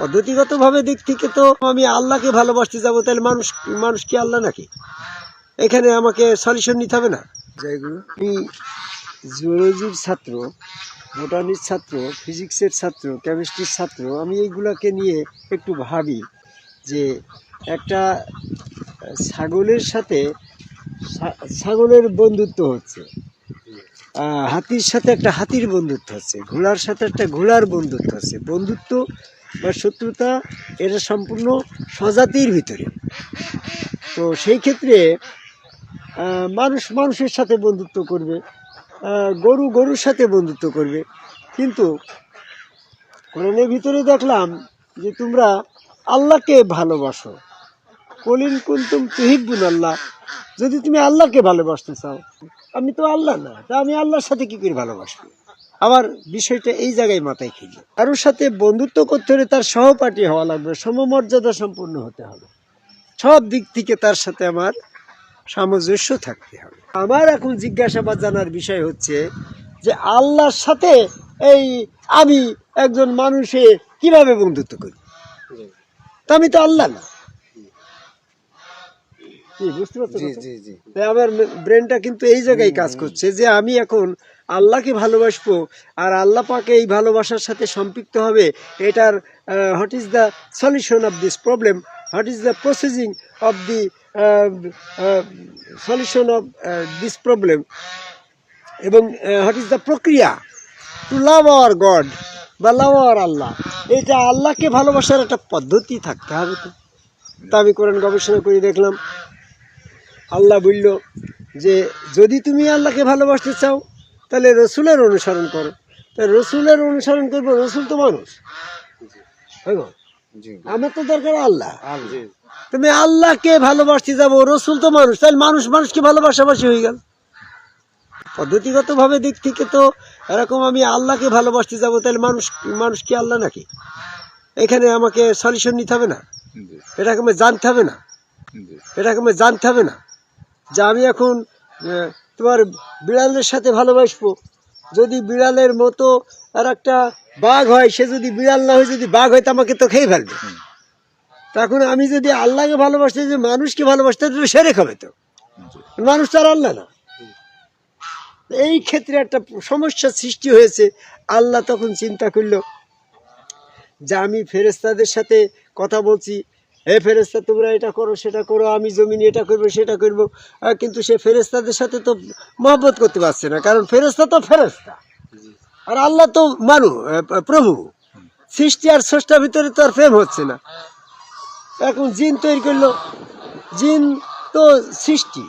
পদ্ধতিগতভাবে দিক থেকে তো আমি আল্লাহকে ভালোবাসতে যাব, তাহলে মানুষ মানুষ কি আল্লাহ নাকি? এখানে আমাকে সলিউশন নিতে হবে না। জয়গুরু আমি জুওলজির ছাত্র বোটানির ছাত্র ফিজিক্সের ছাত্র কেমিস্ট্রির ছাত্র, আমি এইগুলাকে নিয়ে একটু ভাবি যে একটা ছাগলের সাথে ছাগলের বন্ধুত্ব হচ্ছে। হাতির সাথে একটা হাতির বন্ধুত্ব হচ্ছে ঘোড়ার সাথে একটা ঘোড়ার বন্ধুত্ব হচ্ছে বন্ধুত্ব বা শত্রুতা, এটা সম্পূর্ণ স্বজাতির ভিতরে। তো সেই ক্ষেত্রে মানুষ মানুষের সাথে বন্ধুত্ব করবে গরু গরুর সাথে বন্ধুত্ব করবে। কিন্তু কোরআনের ভিতরে দেখলাম যে তোমরা আল্লাহকে ভালোবাসো। কলিন কুন্তুম তুহিব্বুন আল্লাহ। যদি তুমি আল্লাহকে ভালোবাসতে চাও, আমি তো আল্লাহ না, তা আমি আল্লাহর সাথে কী করে ভালোবাসবো? আবার বিষয়টা এই জায়গায় মাথায় খেলি। কারোর সাথে বন্ধুত্ব করতে হলে তার সহপাঠী হওয়া লাগবে, সমমর্যাদা সম্পূর্ণ হতে হবে। সব দিক থেকে তার সাথে আমার সামঞ্জস্য থাকতে হবে। আমার এখন জিজ্ঞাসাবাদ জানার বিষয় হচ্ছে যে আল্লাহর সাথে এই আমি একজন মানুষে কীভাবে বন্ধুত্ব করি? তা আমি তো আল্লাহ না। কি বুঝতে পারছ জি জি জি। তাই আমার ব্রেনটা কিন্তু এই জায়গায় কাজ করছে যে আমি এখন আল্লাহকে ভালোবাসবো আর আল্লাহ পাকে এই ভালোবাসার সাথে সম্পৃক্ত হবে এটার what is the solution of this problem what is the processing of the solution of this problem এবং হোয়াট ইজ দ্য প্রক্রিয়া? টু লাভ আওয়ার গড বা লাভ আওয়ার আল্লাহ। এটা আল্লাহকে ভালোবাসার একটা পদ্ধতি থাকতে হবে তো। তা আমি কোরআন গবেষণা করে দেখলাম। আল্লাহ বলল যে যদি তুমি আল্লাহকে ভালোবাসতে চাও তাহলে রসুলের অনুসরণ করো। তা রসুলের অনুসরণ করব রসুল তো মানুষ? আমার তো দরকার আল্লাহ। তুমি আল্লাহকে ভালোবাসতে যাব রসুল তো মানুষ তাহলে মানুষ মানুষকে ভালোবাসাবাসি হয়ে গেল। পদ্ধতিগতভাবে দিক থেকে তো এরকম আমি আল্লাহকে ভালোবাসতে যাব তাহলে মানুষ মানুষ কি আল্লাহ নাকি? এখানে আমাকে সলিউশন নিতে হবে না। জি। এটাকে আমি জানতে হবে না। জি। এটাকে আমি জানতে হবে না। যে আমি এখন তোমার বিড়ালের সাথে ভালোবাসবো। যদি বিড়ালের মতো আর একটা বাঘ হয়, সে যদি বিড়াল না হয়, যদি বাঘ হয়, তো আমাকে তো খেয়ে ফেলবে। তখন আমি যদি আল্লাহকে ভালোবাসতে যে মানুষকে ভালোবাসতে তো সেরে খাবে তো। মানুষ তো আর আল্লাহ না। এই ক্ষেত্রে একটা সমস্যার সৃষ্টি হয়েছে। আল্লাহ তখন চিন্তা করল যে আমি ফেরেস্তাদের সাথে কথা বলছি হে ফেরেস্তা তোমরা এটা করো, সেটা করো, আমি জমিনে এটা করব, সেটা করব। কিন্তু সে ফেরেস্তাদের সাথে তো মহব্বত করতে পারছে না, কারণ ফেরেস্তা তো ফেরেস্তা আর আল্লাহ তো মানু প্রভু। সৃষ্টি আর স্রষ্টার ভিতরে তো আর প্রেম হচ্ছে না। এখন জিন তৈরি করল। জিন তো সৃষ্টি,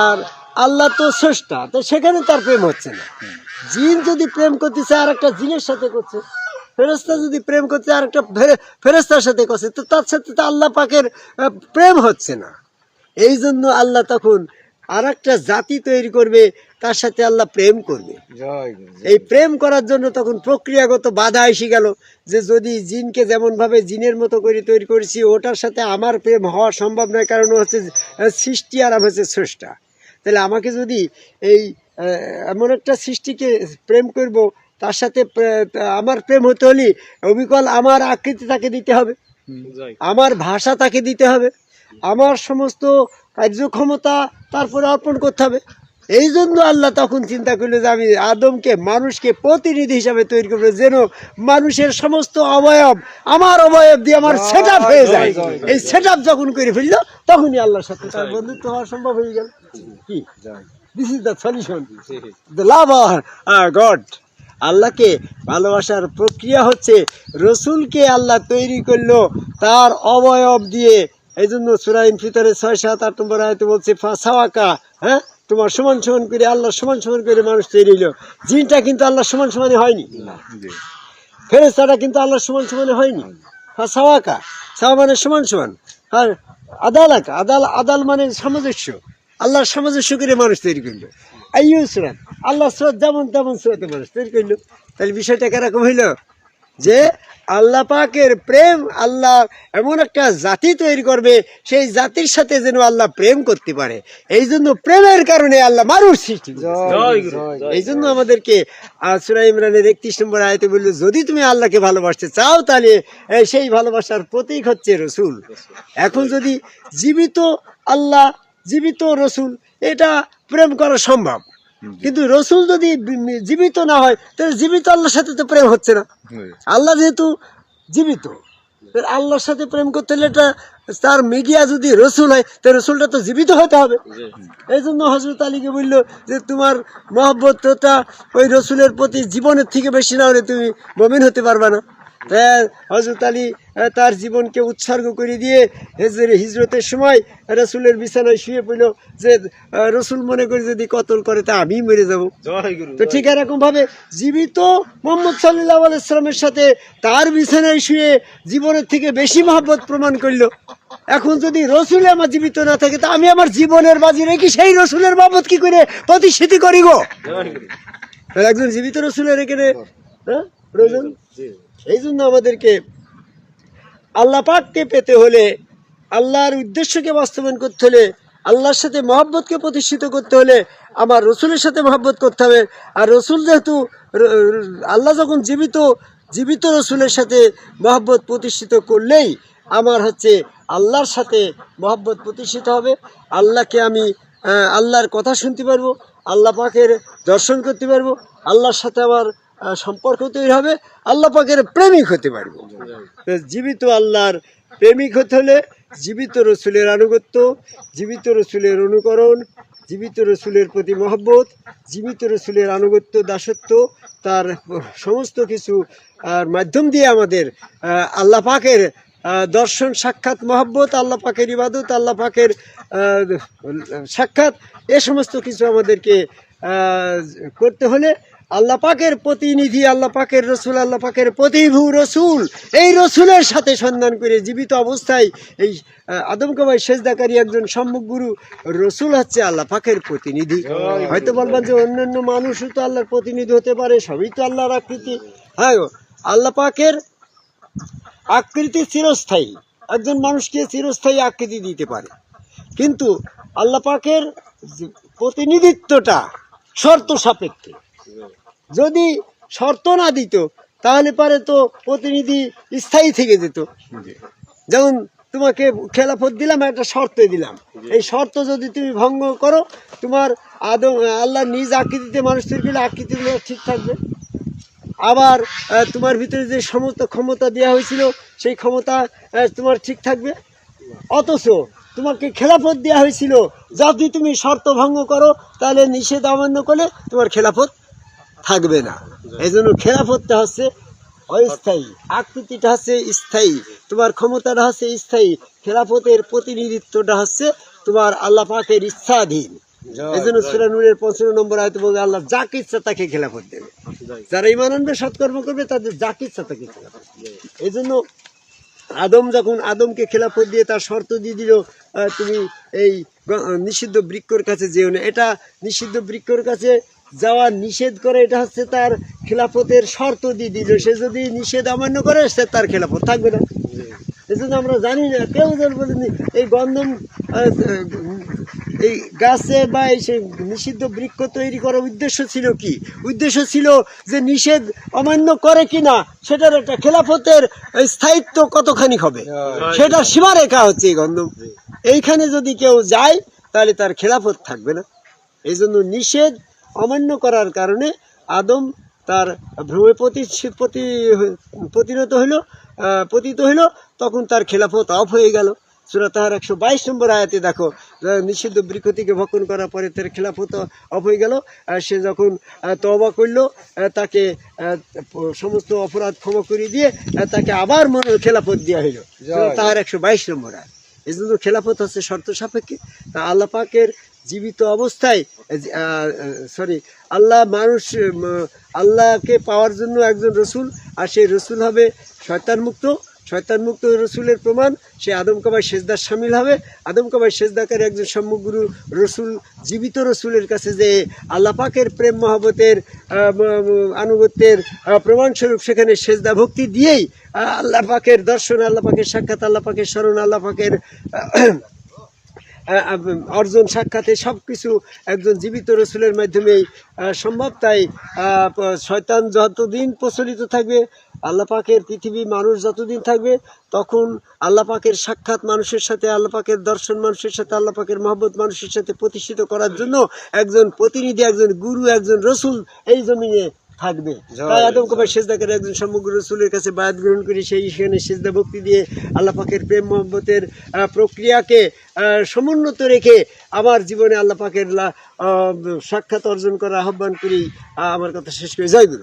আর আল্লাহ তো স্রষ্টা, তো সেখানে তার প্রেম হচ্ছে না। জিন যদি প্রেম করতে আর একটা জিনের সাথে করছে। ফেরেস্তা যদি প্রেম করতে আর একটা ফেরেস্তার সাথে করছে তো তার সাথে তো আল্লাহ পাকের প্রেম হচ্ছে না। এই জন্য আল্লাহ তখন আর একটা জাতি তৈরি করবে তার সাথে আল্লাহ প্রেম করবে। এই প্রেম করার জন্য তখন প্রক্রিয়াগত বাধা এসে গেল যে যদি জিনকে যেমন ভাবে জিনের মতো করে তৈরি করেছি ওটার সাথে আমার প্রেম হওয়া সম্ভব নয় কারণ হচ্ছে সৃষ্টি আর হচ্ছে স্রষ্টা। তাহলে আমাকে যদি এই এমন একটা সৃষ্টিকে প্রেম করব তার সাথে আমার প্রেম হতে হলে অবিকল আমার আকৃতি তাকে দিতে হবে। আমার ভাষা তাকে দিতে হবে। আমার সমস্ত কার্যক্ষমতা তারপরে অর্পণ করতে হবে। এই জন্য আল্লাহ তখন চিন্তা করল যে আমি আদমকে মানুষকে প্রতিনিধি হিসাবে তৈরি করব যেন মানুষের সমস্ত অবয়ব আমার অবয়ব দিয়ে আমার সেট হয়ে যায়। এই সেট যখন করে ফেলল তখনই আল্লাহর সাথে তার বন্ধুত্ব হওয়া সম্ভব হয়ে গেল। কি this is the solution the love God আল্লাহকে ভালোবাসার প্রক্রিয়া হচ্ছে রসুলকে আল্লাহ তৈরি করল তার অবয়ব দিয়ে। এই জন্য সুরাইন ফিতরে ছয় সাত আট নম্বর আয়তে বলছে ফাঁসাওয়াকা হ্যাঁ? তোমার সমান সমান করে আল্লাহ সমান সমান করে মানুষ তৈরি হলো। জিনটা কিন্তু আল্লাহ সমান সমানে হয়নি। ফেরেস্তাটা কিন্তু আল্লাহ সমান সমানে হয়নি। সাওয়াকা সাওয়া মানে সমান সমান। আর আদালাকা আদাল আদাল মানে সামঞ্জস্য। আল্লাহর সামঞ্জস্য করে মানুষ তৈরি করল। আইয়ু সুরাত আল্লাহ স্রোত যেমন তেমন স্রোতে মানুষ তৈরি করল। তাহলে বিষয়টা কীরকম হইল? যে আল্লাহ পাকের প্রেম আল্লাহ এমন একটা জাতি তৈরি করবে সেই জাতির সাথে যেন আল্লাহ প্রেম করতে পারে। এই জন্য প্রেমের কারণে আল্লাহ মানুষ সৃষ্টি এই জন্য আমাদেরকে সুরা ইমরানের একত্রিশ নম্বর আয়তে বলল যদি তুমি আল্লাহকে ভালোবাসতে চাও তাহলে সেই ভালোবাসার প্রতীক হচ্ছে রসুল। এখন যদি জীবিত আল্লাহ জীবিত রসুল এটা প্রেম করা সম্ভব। কিন্তু রসুল যদি জীবিত না হয় তাহলে জীবিত আল্লাহর সাথে তো প্রেম হচ্ছে না। আল্লাহ যেহেতু জীবিত আল্লাহর সাথে প্রেম করতে হলে এটা তার মিডিয়া যদি রসুল হয় তাহলে রসুলটা তো জীবিত হতে হবে। এই জন্য হজরত আলীকে বলল যে তোমার মহব্বতটা ওই রসুলের প্রতি জীবনের থেকে বেশি না হলে তুমি মমিন হতে পারবে না। তাই হজরত আলী তার জীবনকে উৎসর্গ করে দিয়ে হেজর হিজরতের সময় রসুলের বিছানায় শুয়ে পড়ল যে রসুল মনে করে যদি কতল করে তা আমি মরে যাব। তো ঠিক এরকম ভাবে জীবিত মোহাম্মদ সাল্লাহ আলাইসালামের সাথে তার বিছানায় শুয়ে জীবনের থেকে বেশি মহব্বত প্রমাণ করল। এখন যদি রসুল আমার জীবিত না থাকে তা আমি আমার জীবনের বাজি রেখে সেই রসুলের বাবদ কি করে প্রতিষ্ঠিতি করি গো? একজন জীবিত রসুলের এখানে হ্যাঁ, প্রয়োজন? এই জন্য আমাদেরকে আল্লাহ পাককে পেতে হলে, আল্লাহর উদ্দেশ্যকে বাস্তবায়ন করতে হলে, আল্লাহর সাথে মহব্বতকে প্রতিষ্ঠিত করতে হলে আমার রসুলের সাথে মহব্বত করতে হবে। আর রসুল যেহেতু আল্লাহ যখন জীবিত জীবিত রসুলের সাথে মহব্বত প্রতিষ্ঠিত করলেই আমার হচ্ছে আল্লাহর সাথে মহব্বত প্রতিষ্ঠিত হবে। আল্লাহকে আমি আল্লাহর কথা শুনতে পারব, আল্লাহ পাকের দর্শন করতে পারব, আল্লাহর সাথে আমার সম্পর্ক তৈরি হবে, আল্লাহ পাকের প্রেমিক হতে পারব। জীবিত আল্লাহর প্রেমিক হতে হলে জীবিত রসুলের আনুগত্য, জীবিত রসুলের অনুকরণ, জীবিত রসুলের প্রতি মহব্বত, জীবিত রসুলের আনুগত্য, দাসত্ব, তার সমস্ত কিছু মাধ্যম দিয়ে আমাদের আল্লাহ পাকের দর্শন, সাক্ষাৎ, মহব্বত, আল্লাহ পাকের ইবাদত, আল্লাহ পাকের সাক্ষাৎ, এ সমস্ত কিছু আমাদেরকে করতে হলে আল্লাহ পাকের প্রতিনিধি আল্লাহ পাকের রসুল আল্লাহ পাকের প্রতিভু রসুল এই রসুলের সাথে সন্ধান করে জীবিত অবস্থায় এই আদমকাবাই সেজদাকারী একজন সম্মুখ গুরু রসুল হচ্ছে আল্লাহ পাকের প্রতিনিধি। হয়তো বলবেন যে অন্যান্য মানুষও তো আল্লাহর প্রতিনিধি হতে পারে সবই তো আল্লাহর আকৃতি। হ্যাঁ আল্লাহ পাকের আকৃতি চিরস্থায়ী। একজন মানুষকে চিরস্থায়ী আকৃতি দিতে পারে। কিন্তু আল্লাহ পাকের প্রতিনিধিত্বটা শর্ত সাপেক্ষে। যদি শর্ত না দিত তাহলে পারে তো প্রতিনিধি স্থায়ী থেকে যেত। যেমন তোমাকে খেলাফত দিলাম একটা শর্ত দিলাম। এই শর্ত যদি তুমি ভঙ্গ করো তোমার আদম আল্লাহ নিজ আকৃতিতে মানুষ তৈরি করলে আকৃতিগুলো ঠিক থাকবে। আবার তোমার ভিতরে যে সমস্ত ক্ষমতা দেওয়া হয়েছিল সেই ক্ষমতা তোমার ঠিক থাকবে। অথচ তোমাকে খেলাফত দেওয়া হয়েছিল। যদি তুমি শর্ত ভঙ্গ করো তাহলে নিষেধ অমান্য করলে তোমার খেলাফত থাকবে না। এই জন্য খেলাফতটা হচ্ছে অস্থায়ী আকৃতিটা হচ্ছে স্থায়ী তোমার ক্ষমতাটা হচ্ছে স্থায়ী খেলাফতের প্রতিনিধিত্বটা হচ্ছে তোমার আল্লাহ পাকের ইচ্ছাধীন। এই জন্য সুরানুরের পঞ্চান্ন নম্বর আয়তে বলবে আল্লাহ যাকে ইচ্ছা তাকে খেলাফত দেবে। যারা ইমান আনবে সৎকর্ম করবে তাদের যাকে ইচ্ছা তাকে খেলাফত। এই জন্য আদম যখন আদমকে খেলাফত দিয়ে তার শর্ত দিয়ে দিল তুমি এই নিষিদ্ধ বৃক্ষর কাছে যেও না এটা নিষিদ্ধ বৃক্ষর কাছে যাওয়া নিষেধ করে এটা হচ্ছে তার খেলাফতের শর্ত দিয়ে দিল। সে যদি নিষেধ অমান্য করে সে তার খেলাফত থাকবে না। এই জন্য আমরা জানি না কেউ বলেনি এই গন্ধম এই গাছে বা এই সেই নিষিদ্ধ বৃক্ষ তৈরি করার উদ্দেশ্য ছিল কি? উদ্দেশ্য ছিল যে নিষেধ অমান্য করে কিনা সেটার একটা খেলাফতের স্থায়িত্ব কতখানি হবে? সেটার সীমারেখা হচ্ছে এই গন্ধম। এইখানে যদি কেউ যায় তাহলে তার খেলাফত থাকবে না। এই জন্য নিষেধ অমান্য করার কারণে আদম তার ভ্রমে প্রতি প্রতি প্রতিনত হইল পতিত হইল তখন তার খেলাফত অফ হয়ে গেল। সুরা তাহার একশো বাইশ নম্বর আয়াতে দেখো নিষিদ্ধ বৃক্ষ থেকে ভক্ষণ করার পরে তার খেলাফত অফ হয়ে গেল আর সে যখন তওবা করল তাকে সমস্ত অপরাধ ক্ষমা করে দিয়ে তাকে আবার মনে খেলাফত দেওয়া হইল। তাহার একশো বাইশ নম্বর আয়াত। এই জন্য খেলাফত হচ্ছে শর্ত সাপেক্ষে। তা আল্লাহ পাকের জীবিত অবস্থায় সরি আল্লাহ মানুষ আল্লাহকে পাওয়ার জন্য একজন রসুল আর সেই রসুল হবে শয়তান মুক্ত। শয়তান মুক্ত রসুলের প্রমাণ সে আদম কাবাই সেজদার সামিল হবে। আদম কাবাই সেজদাকারী একজন সম্মুগুরু রসুল জীবিত রসুলের কাছে যে আল্লাহ পাকের প্রেম মহব্বতের আহ, ম- ম- আনুগত্যের প্রমাণস্বরূপ সেখানে সেজদা ভক্তি দিয়েই আহ, আল্লাহ পাকের দর্শন আল্লাহ পাকের সাক্ষাৎ আল্লাহ পাকের স্মরণ আল্লাহ পাকের আহ, আহ, অর্জন সাক্ষাতে সব কিছু একজন জীবিত রসুলের মাধ্যমেই সম্ভব তাই শয়তান যতদিন প্রচলিত থাকবে, আল্লাহ পাকের পৃথিবী মানুষ যতদিন থাকবে, তখন আল্লাহ পাকের সাক্ষাৎ মানুষের সাথে, আল্লাহ পাকের দর্শন মানুষের সাথে, আল্লাহ পাকের মহব্বত মানুষের সাথে প্রতিষ্ঠিত করার জন্য একজন প্রতিনিধি, একজন গুরু, একজন রসুল এই জমিনে থাকবে। তাই আদম কবার সেজদাকারী একজন সমগ্র রসুলের কাছে বায়াত গ্রহণ করে সেই সেখানে সেজদা ভক্তি দিয়ে আল্লাহ পাকের প্রেম মহব্বতের প্রক্রিয়াকে সমুন্নত রেখে আমার জীবনে আল্লাহ পাকের লা- সাক্ষাৎ অর্জন করার আহ্বান করি। আমার কথা শেষ করে। জয় গুরু।